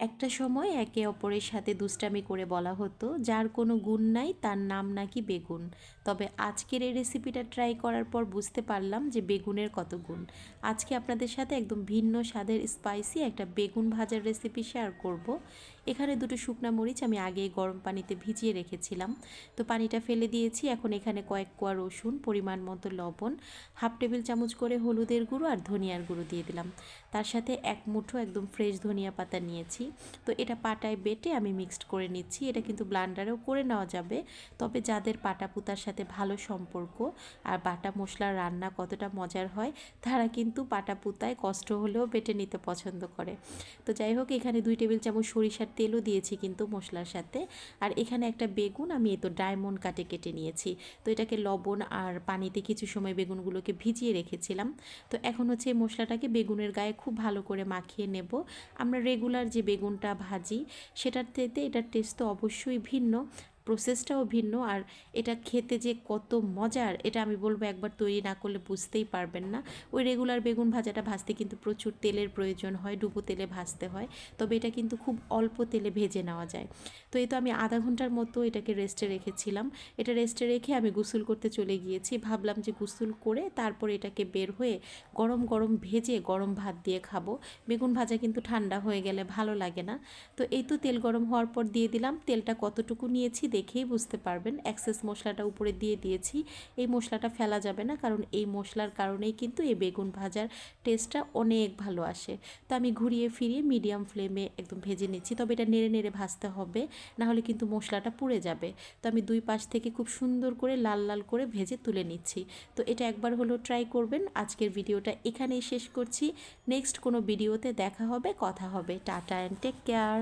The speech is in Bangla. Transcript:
একটা সময় একে অপরের সাথে দুষ্টামি করে বলা হতো, যার কোনো গুণ নাই, তার নাম নাকি বেগুন। তবে আজকের এই রেসিপিটা ট্রাই করার পর বুঝতে পারলাম যে বেগুনের কত গুণ। আজকে আপনাদের সাথে একদম ভিন্ন স্বাদের স্পাইসি একটা বেগুন ভাজার রেসিপি শেয়ার করব। এখানে দুটো শুকনা মরিচ আমি আগেই গরম পানিতে ভিজিয়ে রেখেছিলাম। তো পানিটা ফেলে দিয়েছি, এখন এখানে কয়েক কোয়া রসুন, পরিমাণ মতো লবণ, হাফ টেবিল চামচ করে হলুদের গুঁড়ো আর ধনিয়ার গুঁড়ো দিয়ে দিলাম। তার সাথে এক মুঠো একদম ফ্রেশ ধনিয়া পাতা নিয়েছি। তো এটা পাটায় বেটে আমি মিক্সড করে নিচ্ছি। এটা কিন্তু ব্লান্ডারেও করে নেওয়া যাবে। তবে যাদের পাটা পুতার সাথে ভালো সম্পর্ক আর বাটা মশলার রান্না কতটা মজার হয়, তারা কিন্তু পাটা পুতায় কষ্ট হলেও বেটে নিতে পছন্দ করে। তো যাই হোক, এখানে দুই টেবিল চামচ সরিষার তেলও দিয়েছি কিন্তু মশলার সাথে। আর এখানে একটা বেগুন, আমি এই তো ডায়মন্ড কাটে কেটে নিয়েছি। তো এটাকে লবণ আর পানিতে কিছু সময় বেগুনগুলোকে ভিজিয়ে রেখেছিলাম। তো এখন হচ্ছে এই মশলাটাকে বেগুনের গায়ে খুব ভালো করে মাখিয়ে নেব। আমরা রেগুলার যে বেগুনটা ভাজি সেটার থেকে এটার টেস্ট তো অবশ্যই ভিন্ন। প্রসেসটাও ভিন্ন আর এটা খেতে যে কত মজার, এটা আমি বলব একবার তৈরি না করলে বুঝতেই পারবেন না। ওই রেগুলার বেগুন ভাজাটা ভাজতে কিন্তু প্রচুর তেলের প্রয়োজন হয়, ডুবো তেলে ভাজতে হয়। তবে এটা কিন্তু খুব অল্প তেলে ভেজে নেওয়া যায়। তো এই তো আমি আধা ঘণ্টার মতো এটাকে রেস্টে রেখেছিলাম। এটা রেস্টে রেখে আমি গোসল করতে চলে গিয়েছি। ভাবলাম যে গোসল করে তারপর এটাকে বের হয়ে গরম গরম ভেজে গরম ভাত দিয়ে খাব। বেগুন ভাজা কিন্তু ঠান্ডা হয়ে গেলে ভালো লাগে না। তো এই তো তেল গরম হওয়ার পর দিয়ে দিলাম। তেলটা কতটুকু নিয়েছি দেখেই বুঝতে পারবেন। অ্যাক্সেস মশলাটা উপরে দিয়ে দিয়েছি। এই মশলাটা ফেলা যাবে না, কারণ এই মশলার কারণেই কিন্তু এই বেগুন ভাজার টেস্টটা অনেক ভালো আসে। তো আমি ঘুরিয়ে ফিরিয়ে মিডিয়াম ফ্লেমে একদম ভেজে নিচ্ছি। তবে এটা নেড়ে নেড়ে ভাজতে হবে, নাহলে কিন্তু মশলাটা পুড়ে যাবে। তো আমি দুই পাশ থেকে খুব সুন্দর করে লাল লাল করে ভেজে তুলে নিচ্ছি। তো এটা একবার হলো ট্রাই করবেন। আজকের ভিডিওটা এখানেই শেষ করছি। নেক্সট কোনো ভিডিওতে দেখা হবে, কথা হবে। Tata and take care